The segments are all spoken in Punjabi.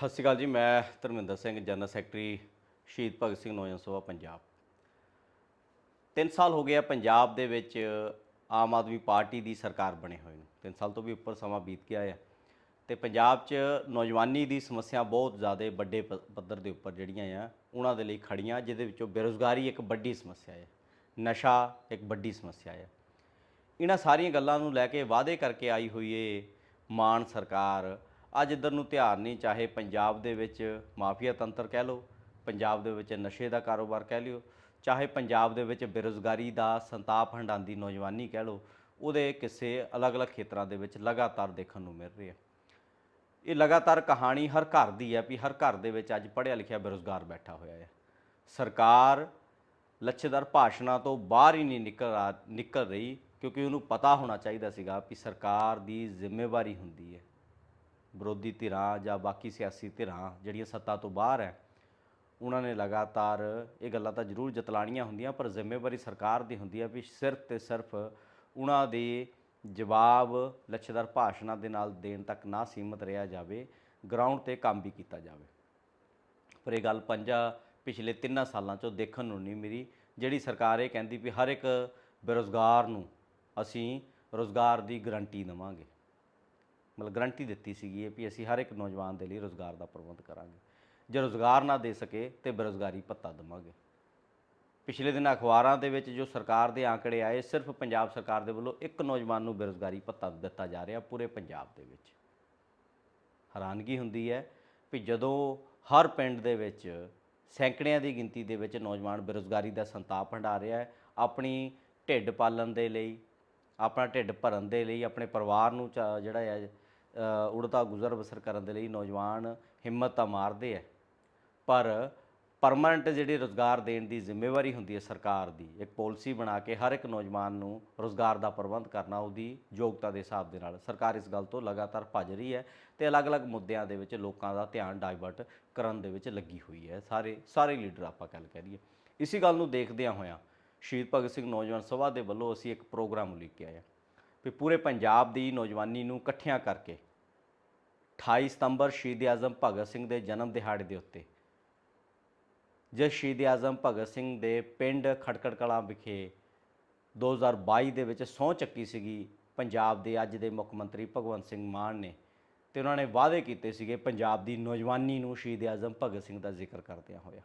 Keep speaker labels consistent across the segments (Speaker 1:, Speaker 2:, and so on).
Speaker 1: ਸਤਿ ਸ਼੍ਰੀ ਅਕਾਲ ਜੀ, ਮੈਂ ਧਰਮਿੰਦਰ ਸਿੰਘ ਜਨਰਲ ਸੈਕਟਰੀ ਸ਼ਹੀਦ ਭਗਤ ਸਿੰਘ ਨੌਜਵਾਨ ਸਭਾ ਪੰਜਾਬ। 3 ਸਾਲ ਹੋ ਗਿਆ ਪੰਜਾਬ ਦੇ ਵਿੱਚ ਆਮ ਆਦਮੀ ਪਾਰਟੀ ਦੀ ਸਰਕਾਰ ਬਣੇ ਹੋਏ ਨੂੰ। 3 ਸਾਲ ਤੋਂ ਵੀ ਉੱਪਰ ਸਮਾਂ ਬੀਤ ਗਿਆ ਹੈ ਤੇ ਪੰਜਾਬ 'ਚ ਨੌਜਵਾਨੀ ਦੀ ਸਮੱਸਿਆ ਬਹੁਤ ਜ਼ਿਆਦਾ ਵੱਡੇ ਪ- ਪੱਧਰ ਦੇ ਉੱਪਰ ਜਿਹੜੀਆਂ ਆ, ਉਹਨਾਂ ਦੇ ਲਈ ਖੜੀਆਂ ਜਿਹਦੇ ਵਿੱਚੋਂ ਬੇਰੁਜ਼ਗਾਰੀ ਇੱਕ ਵੱਡੀ ਸਮੱਸਿਆ ਹੈ ਨਸ਼ਾ ਇੱਕ ਵੱਡੀ ਸਮੱਸਿਆ ਹੈ ਇਹਨਾਂ ਸਾਰੀਆਂ ਗੱਲਾਂ ਨੂੰ ਲੈ ਕੇ ਵਾਅਦੇ ਕਰਕੇ ਆਈ ਹੋਈ ਏ ਮਾਨ ਸਰਕਾਰ ਅੱਜ ਇੱਧਰ ਨੂੰ ਧਿਆਨ ਨਹੀਂ, ਚਾਹੇ ਪੰਜਾਬ ਦੇ ਵਿੱਚ ਮਾਫੀਆ ਤੰਤਰ ਕਹਿ ਲਓ, ਪੰਜਾਬ ਦੇ ਵਿੱਚ ਨਸ਼ੇ ਦਾ ਕਾਰੋਬਾਰ ਕਹਿ ਲਿਓ, ਚਾਹੇ ਪੰਜਾਬ ਦੇ ਵਿੱਚ ਬੇਰੁਜ਼ਗਾਰੀ ਦਾ ਸੰਤਾਪ ਹੰਡਾਉਂਦੀ ਨੌਜਵਾਨੀ ਕਹਿ ਲਓ, ਉਹਦੇ ਕਿਸੇ ਅਲੱਗ-ਅਲੱਗ ਖੇਤਰਾਂ ਦੇ ਵਿੱਚ ਲਗਾਤਾਰ ਦੇਖਣ ਨੂੰ ਮਿਲ ਰਹੇ ਆ ਇਹ ਲਗਾਤਾਰ ਕਹਾਣੀ ਹਰ ਘਰ ਦੀ ਹੈ ਵੀ ਹਰ ਘਰ ਦੇ ਵਿੱਚ ਅੱਜ ਪੜ੍ਹਿਆ ਲਿਖਿਆ ਬੇਰੁਜ਼ਗਾਰ ਬੈਠਾ ਹੋਇਆ ਹੈ। ਸਰਕਾਰ ਲੱਛੇਦਾਰ ਭਾਸ਼ਣਾਂ ਤੋਂ ਬਾਹਰ ਹੀ ਨਹੀਂ ਨਿਕਲ ਆ, ਨਿਕਲ ਰਹੀ, ਕਿਉਂਕਿ ਉਹਨੂੰ ਪਤਾ ਹੋਣਾ ਚਾਹੀਦਾ ਸੀਗਾ ਵੀ ਸਰਕਾਰ ਦੀ ਜ਼ਿੰਮੇਵਾਰੀ ਹੁੰਦੀ ਹੈ। ਵਿਰੋਧੀ ਧਿਰਾਂ ਜਾਂ ਬਾਕੀ ਸਿਆਸੀ ਧਿਰਾਂ ਜਿਹੜੀਆਂ ਸੱਤਾ ਤੋਂ ਬਾਹਰ ਹੈ, ਉਹਨਾਂ ਨੇ ਲਗਾਤਾਰ ਇਹ ਗੱਲਾਂ ਤਾਂ ਜ਼ਰੂਰ ਜਤਲਾਣੀਆਂ ਹੁੰਦੀਆਂ, ਪਰ ਜ਼ਿੰਮੇਵਾਰੀ ਸਰਕਾਰ ਦੀ ਹੁੰਦੀ ਹੈ ਵੀ ਸਿਰਫ ਤੇ ਸਿਰਫ ਉਹਨਾਂ ਦੇ ਜਵਾਬ, ਲੱਛੇਦਾਰ ਭਾਸ਼ਣਾਂ ਦੇ ਨਾਲ ਦੇਣ ਤੱਕ ਨਾ ਸੀਮਤ ਰਿਹਾ ਜਾਵੇ ਗਰਾਊਂਡ ਤੇ ਕੰਮ ਵੀ ਕੀਤਾ ਜਾਵੇ। ਪਰ ਇਹ ਗੱਲ ਪੰਜਾ ਪਿਛਲੇ ਤਿੰਨਾਂ ਸਾਲਾਂ ਚੋਂ ਦੇਖਣ ਨੂੰ ਨਹੀਂ ਮਿਲੀ, ਜਿਹੜੀ ਸਰਕਾਰ ਇਹ ਕਹਿੰਦੀ ਵੀ ਹਰ ਇੱਕ ਬੇਰੁਜ਼ਗਾਰ ਨੂੰ ਅਸੀਂ ਰੋਜ਼ਗਾਰ ਦੀ ਗਰੰਟੀ ਦੇਵਾਂਗੇ। ਮਤਲਬ ਗਰੰਟੀ ਦਿੱਤੀ ਸੀਗੀ ਇਹ ਵੀ ਅਸੀਂ ਹਰ ਇੱਕ ਨੌਜਵਾਨ ਦੇ ਲਈ ਰੋਜ਼ਗਾਰ ਦਾ ਪ੍ਰਬੰਧ ਕਰਾਂਗੇ। ਜੇ ਰੋਜ਼ਗਾਰ ਨਾ ਦੇ ਸਕੇ ਤੇ ਬੇਰੁਜ਼ਗਾਰੀ ਭੱਤਾ ਦੇਵਾਂਗੇ। ਪਿਛਲੇ ਦਿਨ ਅਖਬਾਰਾਂ ਦੇ ਵਿੱਚ ਜੋ ਸਰਕਾਰ ਦੇ ਆંકੜੇ ਆਏ, ਸਿਰਫ ਪੰਜਾਬ ਸਰਕਾਰ ਦੇ ਵੱਲੋਂ ਇੱਕ ਨੌਜਵਾਨ ਨੂੰ ਬੇਰੁਜ਼ਗਾਰੀ ਭੱਤਾ ਦਿੱਤਾ ਜਾ ਰਿਹਾ ਪੂਰੇ ਪੰਜਾਬ ਦੇ ਵਿੱਚ। ਹੈਰਾਨਗੀ ਹੁੰਦੀ ਹੈ ਵੀ ਜਦੋਂ ਹਰ ਪਿੰਡ ਦੇ ਵਿੱਚ ਸੈਂਕੜਿਆਂ ਦੀ ਗਿਣਤੀ ਦੇ ਵਿੱਚ ਨੌਜਵਾਨ ਬੇਰੁਜ਼ਗਾਰੀ ਦਾ ਸੰਤਾਪ ਹੰਢਾ ਰਿਹਾ ਹੈ, ਆਪਣੀ ਢਿੱਡ ਪਾਲਣ ਦੇ ਲਈ, ਆਪਣਾ ਢਿੱਡ ਭਰਨ ਦੇ ਲਈ, ਆਪਣੇ ਪਰਿਵਾਰ ਨੂੰ ਚਾ- ਜਿਹੜਾ ਹੈ ਉੜਤਾ ਗੁਜ਼ਰ ਬਸਰ ਕਰਨ ਦੇ ਲਈ ਨੌਜਵਾਨ ਹਿੰਮਤ ਤਾਂ ਮਾਰਦੇ ਹੈ ਪਰ ਪਰਮਨੈਂਟ ਜਿਹੜੀ ਰੋਜ਼ਗਾਰ ਦੇਣ ਦੀ ਜ਼ਿੰਮੇਵਾਰੀ ਹੁੰਦੀ ਹੈ ਸਰਕਾਰ ਦੀ, ਇੱਕ ਪਾਲਿਸੀ ਬਣਾ ਕੇ ਹਰ ਇੱਕ ਨੌਜਵਾਨ ਨੂੰ ਰੋਜ਼ਗਾਰ ਦਾ ਪ੍ਰਬੰਧ ਕਰਨਾ, ਉਹਦੀ ਯੋਗਤਾ ਦੇ ਹਿਸਾਬ ਦੇ ਨਾਲ। ਸਰਕਾਰ ਇਸ ਗੱਲ ਤੋਂ ਲਗਾਤਾਰ ਭੱਜ ਰਹੀ ਹੈ ਤੇ ਅਲੱਗ-ਅਲੱਗ ਮੁੱਦਿਆਂ ਦੇ ਵਿੱਚ ਲੋਕਾਂ ਦਾ ਧਿਆਨ ਡਾਇਵਰਟ ਕਰਨ ਦੇ ਵਿੱਚ ਲੱਗੀ ਹੋਈ ਹੈ। ਸਾਰੇ ਸਾਰੇ ਲੀਡਰ ਆਪਾਂ ਗੱਲ ਕਰੀਏ ਇਸੇ ਗੱਲ ਨੂੰ ਦੇਖਦਿਆਂ ਹੋਇਆਂ ਸ਼ਹੀਦ ਭਗਤ ਸਿੰਘ ਨੌਜਵਾਨ ਸਭਾ ਦੇ ਵੱਲੋਂ ਅਸੀਂ ਇੱਕ ਪ੍ਰੋਗਰਾਮ ਲਿਖ ਕੇ ਆਏ ਹਾਂ। ਵੀ ਪੂਰੇ ਪੰਜਾਬ ਦੀ ਨੌਜਵਾਨੀ ਨੂੰ ਇਕੱਠਿਆਂ ਕਰਕੇ 28 ਸਤੰਬਰ ਸ਼ਹੀਦ ਆਜ਼ਮ ਭਗਤ ਸਿੰਘ ਦੇ ਜਨਮ ਦਿਹਾੜੇ ਦੇ ਉੱਤੇ ਜੇ ਸ਼ਹੀਦ ਆਜ਼ਮ ਭਗਤ ਸਿੰਘ ਦੇ ਪਿੰਡ ਖਟਕੜ ਕਲਾਂ ਵਿਖੇ 2022 ਦੇ ਵਿੱਚ ਸਹੁੰ ਚੱਕੀ ਸੀਗੀ, ਪੰਜਾਬ ਦੇ ਅੱਜ ਦੇ ਮੁੱਖ ਮੰਤਰੀ ਭਗਵੰਤ ਸਿੰਘ ਮਾਨ ਨੇ ਤੇ ਉਹਨਾਂ ਨੇ ਵਾਅਦੇ ਕੀਤੇ ਸੀਗੇ ਪੰਜਾਬ ਦੀ ਨੌਜਵਾਨੀ ਨੂੰ ਸ਼ਹੀਦ ਆਜ਼ਮ ਭਗਤ ਸਿੰਘ ਦਾ ਜ਼ਿਕਰ ਕਰਦਿਆਂ ਹੋਇਆ।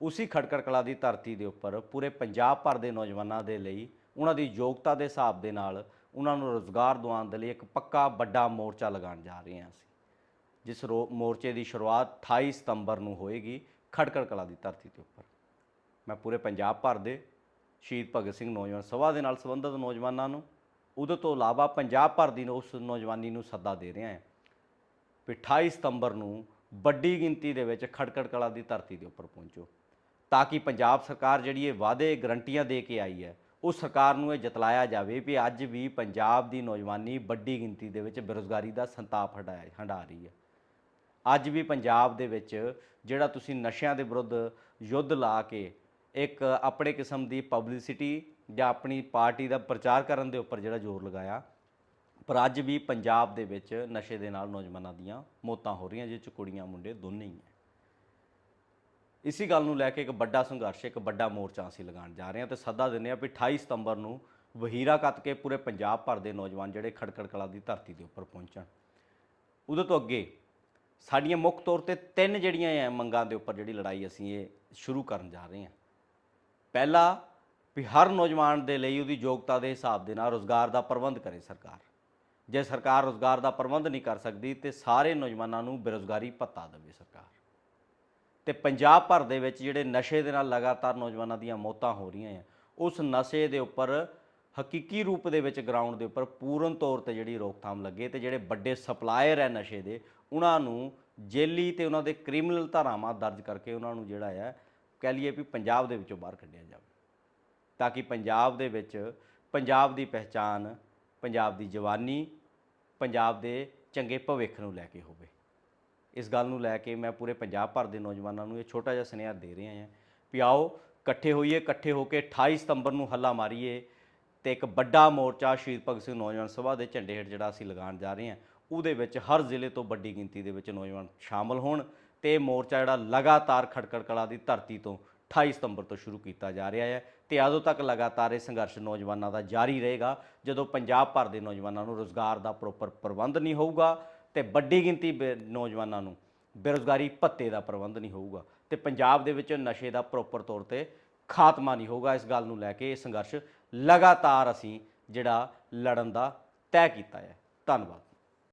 Speaker 1: ਉਸੇ ਖਟਕੜ ਕਲਾਂ ਦੀ ਧਰਤੀ ਦੇ ਉੱਪਰ ਪੂਰੇ ਪੰਜਾਬ ਭਰ ਦੇ ਨੌਜਵਾਨਾਂ ਦੇ ਲਈ ਉਹਨਾਂ ਦੀ ਯੋਗਤਾ ਦੇ ਹਿਸਾਬ ਦੇ ਨਾਲ ਉਹਨਾਂ ਨੂੰ ਰੋਜ਼ਗਾਰ ਦਿਵਾਉਣ ਦੇ ਲਈ ਇੱਕ ਪੱਕਾ ਵੱਡਾ ਮੋਰਚਾ ਲਗਾਉਣ ਜਾ ਰਹੇ ਹਾਂ ਅਸੀਂ ਜਿਸ ਰੋ- ਮੋਰਚੇ ਦੀ ਸ਼ੁਰੂਆਤ 28 ਸਤੰਬਰ ਨੂੰ ਹੋਏਗੀ ਖਟਕੜ ਕਲਾ ਦੀ ਧਰਤੀ ਦੇ ਉੱਪਰ। ਮੈਂ ਪੂਰੇ ਪੰਜਾਬ ਭਰ ਦੇ ਸ਼ਹੀਦ ਭਗਤ ਸਿੰਘ ਨੌਜਵਾਨ ਸਭਾ ਦੇ ਨਾਲ ਸੰਬੰਧਿਤ ਨੌਜਵਾਨਾਂ ਨੂੰ, ਉਹਦੇ ਤੋਂ ਇਲਾਵਾ ਪੰਜਾਬ ਭਰ ਦੀ ਉਸ ਨੌਜਵਾਨੀ ਨੂੰ ਸੱਦਾ ਦੇ ਰਿਹਾ ਹਾਂ ਵੀ 28 ਸਤੰਬਰ ਨੂੰ ਵੱਡੀ ਗਿਣਤੀ ਦੇ ਵਿੱਚ ਖਟਕੜ ਕਲਾ ਦੀ ਧਰਤੀ ਦੇ ਉੱਪਰ ਪਹੁੰਚੋ, ਤਾਂ ਕਿ ਪੰਜਾਬ ਸਰਕਾਰ ਜਿਹੜੀ ਇਹ ਵਾਅਦੇ, ਗਰੰਟੀਆਂ ਦੇ ਕੇ ਆਈ ਹੈ ਉਹ ਸਰਕਾਰ ਨੂੰ ਇਹ ਜਤਲਾਇਆ ਜਾਵੇ ਵੀ ਅੱਜ ਵੀ ਪੰਜਾਬ ਦੀ ਨੌਜਵਾਨੀ ਵੱਡੀ ਗਿਣਤੀ ਦੇ ਵਿੱਚ ਬੇਰੁਜ਼ਗਾਰੀ ਦਾ ਸੰਤਾਪ ਹੰਢਾਇਆ ਹੰਢਾ ਰਹੀ ਹੈ। ਅੱਜ ਵੀ ਪੰਜਾਬ ਦੇ ਵਿੱਚ ਜਿਹੜਾ ਤੁਸੀਂ ਨਸ਼ਿਆਂ ਦੇ ਵਿਰੁੱਧ ਯੁੱਧ ਲਾ ਕੇ ਇੱਕ ਆਪਣੇ ਕਿਸਮ ਦੀ ਪਬਲਿਸਿਟੀ ਜਾਂ ਆਪਣੀ ਪਾਰਟੀ ਦਾ ਪ੍ਰਚਾਰ ਕਰਨ ਦੇ ਉੱਪਰ ਜਿਹੜਾ ਜ਼ੋਰ ਲਗਾਇਆ, ਪਰ ਅੱਜ ਵੀ ਪੰਜਾਬ ਦੇ ਵਿੱਚ ਨਸ਼ੇ ਦੇ ਨਾਲ ਨੌਜਵਾਨਾਂ ਦੀਆਂ ਮੌਤਾਂ ਹੋ ਰਹੀਆਂ ਜਿਸ ਚ ਕੁੜੀਆਂ, ਮੁੰਡੇ ਦੋਨੇ ਹੀ ਹੈ। ਇਸੀ ਗੱਲ ਨੂੰ ਲੈ ਕੇ ਇੱਕ ਵੱਡਾ ਸੰਘਰਸ਼, ਇੱਕ ਵੱਡਾ ਮੋਰਚਾ ਅਸੀਂ ਲਗਾਉਣ ਜਾ ਰਹੇ ਹਾਂ ਤੇ ਸੱਦਾ ਦਿੰਦੇ ਹਾਂ ਵੀ 28 ਸਤੰਬਰ ਨੂੰ ਵਹੀਰਾ ਕੱਤ ਕੇ ਪੂਰੇ ਪੰਜਾਬ ਭਰ ਦੇ ਨੌਜਵਾਨ ਜਿਹੜੇ ਖੜਕੜ ਕਲਾ ਦੀ ਧਰਤੀ ਦੇ ਉੱਪਰ ਪਹੁੰਚਣ। ਉਹਦੇ ਤੋਂ ਅੱਗੇ ਸਾਡੀਆਂ ਮੁੱਖ ਤੌਰ ਤੇ ਤਿੰਨ ਜਿਹੜੀਆਂ ਹੈ ਮੰਗਾਂ ਦੇ ਉੱਪਰ ਜਿਹੜੀ ਲੜਾਈ ਅਸੀਂ ਇਹ ਸ਼ੁਰੂ ਕਰਨ ਜਾ ਰਹੇ ਹਾਂ। ਪਹਿਲਾ ਵੀ ਹਰ ਨੌਜਵਾਨ ਦੇ ਲਈ ਉਹਦੀ ਯੋਗਤਾ ਦੇ ਹਿਸਾਬ ਦੇ ਨਾਲ ਰੋਜ਼ਗਾਰ ਦਾ ਪ੍ਰਬੰਧ ਕਰੇ ਸਰਕਾਰ। ਜੇ ਸਰਕਾਰ ਰੋਜ਼ਗਾਰ ਦਾ ਪ੍ਰਬੰਧ ਨਹੀਂ ਕਰ ਸਕਦੀ ਤੇ ਸਾਰੇ ਨੌਜਵਾਨਾਂ ਨੂੰ ਬੇਰੋਜ਼ਗਾਰੀ ਭੱਤਾ ਦੇਵੇ ਸਰਕਾਰ। ਤੇ ਪੰਜਾਬ ਭਰ ਦੇ ਵਿੱਚ ਜਿਹੜੇ ਨਸ਼ੇ ਦੇ ਨਾਲ ਲਗਾਤਾਰ ਨੌਜਵਾਨਾਂ ਦੀਆਂ ਮੌਤਾਂ ਹੋ ਰਹੀਆਂ ਆ, ਉਸ ਨਸ਼ੇ ਦੇ ਉੱਪਰ ਹਕੀਕੀ ਰੂਪ ਦੇ ਵਿੱਚ ਗਰਾਊਂਡ ਦੇ ਉੱਪਰ ਪੂਰਨ ਤੌਰ ਤੇ ਜਿਹੜੀ ਰੋਕਥਾਮ ਲੱਗੇ ਤੇ ਜਿਹੜੇ ਵੱਡੇ ਸਪਲਾਇਰ ਹੈ ਨਸ਼ੇ ਦੇ, ਉਹਨਾਂ ਨੂੰ ਜੇਲੀ ਤੇ ਉਹਨਾਂ ਦੇ ਕ੍ਰਿਮੀਨਲ ਧਾਰਾਵਾਂ ਦਰਜ ਕਰਕੇ ਉਹਨਾਂ ਨੂੰ ਜਿਹੜਾ ਹੈ ਕਹਿ ਲਈਏ ਵੀ ਪੰਜਾਬ ਦੇ ਵਿੱਚੋਂ ਬਾਹਰ ਕੱਢਿਆ ਜਾਵੇ। ਤਾਂ ਕਿ ਪੰਜਾਬ ਦੇ ਵਿੱਚ ਪੰਜਾਬ ਦੀ ਪਹਿਚਾਨ ਪੰਜਾਬ ਦੀ ਜਵਾਨੀ, ਪੰਜਾਬ ਦੇ ਚੰਗੇ ਭਵਿੱਖ ਨੂੰ ਲੈ ਕੇ ਹੋਵੇ। ਇਸ ਗੱਲ ਨੂੰ ਲੈ ਕੇ ਮੈਂ ਪੂਰੇ ਪੰਜਾਬ ਭਰ ਦੇ ਨੌਜਵਾਨਾਂ ਨੂੰ ਇਹ ਛੋਟਾ ਜਿਹਾ ਸੁਨੇਹਾ ਦੇ ਰਿਹਾ ਹਾਂ ਵੀ ਆਓ, ਇਕੱਠੇ ਹੋਈਏ, ਇਕੱਠੇ ਹੋ ਕੇ 28 ਸਤੰਬਰ ਨੂੰ ਹੱਲਾ ਮਾਰੀਏ ਤੇ ਇੱਕ ਵੱਡਾ ਮੋਰਚਾ ਸ਼ਹੀਦ ਭਗਤ ਸਿੰਘ ਨੌਜਵਾਨ ਸਭਾ ਦੇ ਝੰਡੇ ਹੇਠ ਜਿਹੜਾ ਅਸੀਂ ਲਗਾਉਣ ਜਾ ਰਹੇ ਹਾਂ, ਉਹਦੇ ਵਿੱਚ ਹਰ ਜ਼ਿਲ੍ਹੇ ਤੋਂ ਵੱਡੀ ਗਿਣਤੀ ਦੇ ਵਿੱਚ ਨੌਜਵਾਨ ਸ਼ਾਮਲ ਹੋਣ ਤੇ ਇਹ ਮੋਰਚਾ ਜਿਹੜਾ ਲਗਾਤਾਰ ਖਟਕੜ ਕਲਾ ਦੀ ਧਰਤੀ ਤੋਂ 28 ਸਤੰਬਰ ਤੋਂ ਸ਼ੁਰੂ ਕੀਤਾ ਜਾ ਰਿਹਾ ਹੈ ਤੇ ਉਦੋਂ ਤੱਕ ਲਗਾਤਾਰ ਇਹ ਸੰਘਰਸ਼ ਨੌਜਵਾਨਾਂ ਦਾ ਜਾਰੀ ਰਹੇਗਾ, ਜਦੋਂ ਪੰਜਾਬ ਭਰ ਦੇ ਨੌਜਵਾਨਾਂ ਨੂੰ ਰੋਜ਼ਗਾਰ ਦਾ ਪ੍ਰੋਪਰ ਪ੍ਰਬੰਧ ਨਹੀਂ ਹੋਊਗਾ ਤੇ ਵੱਡੀ ਗਿਣਤੀ ਬੇ- ਨੌਜਵਾਨਾਂ ਨੂੰ ਬੇਰੁਜ਼ਗਾਰੀ ਭੱਤੇ ਦਾ ਪ੍ਰਬੰਧ ਨਹੀਂ ਹੋਊਗਾ ਤੇ ਪੰਜਾਬ ਦੇ ਵਿੱਚ ਨਸ਼ੇ ਦਾ ਪ੍ਰੋਪਰ ਤੌਰ ਤੇ ਖਾਤਮਾ ਨਹੀਂ ਹੋਊਗਾ। ਇਸ ਗੱਲ ਨੂੰ ਲੈ ਕੇ ਇਹ ਸੰਘਰਸ਼ ਲਗਾਤਾਰ ਅਸੀਂ ਜਿਹੜਾ ਲੜਨ ਦਾ ਤੈਅ ਕੀਤਾ ਹੈ। ਧੰਨਵਾਦ।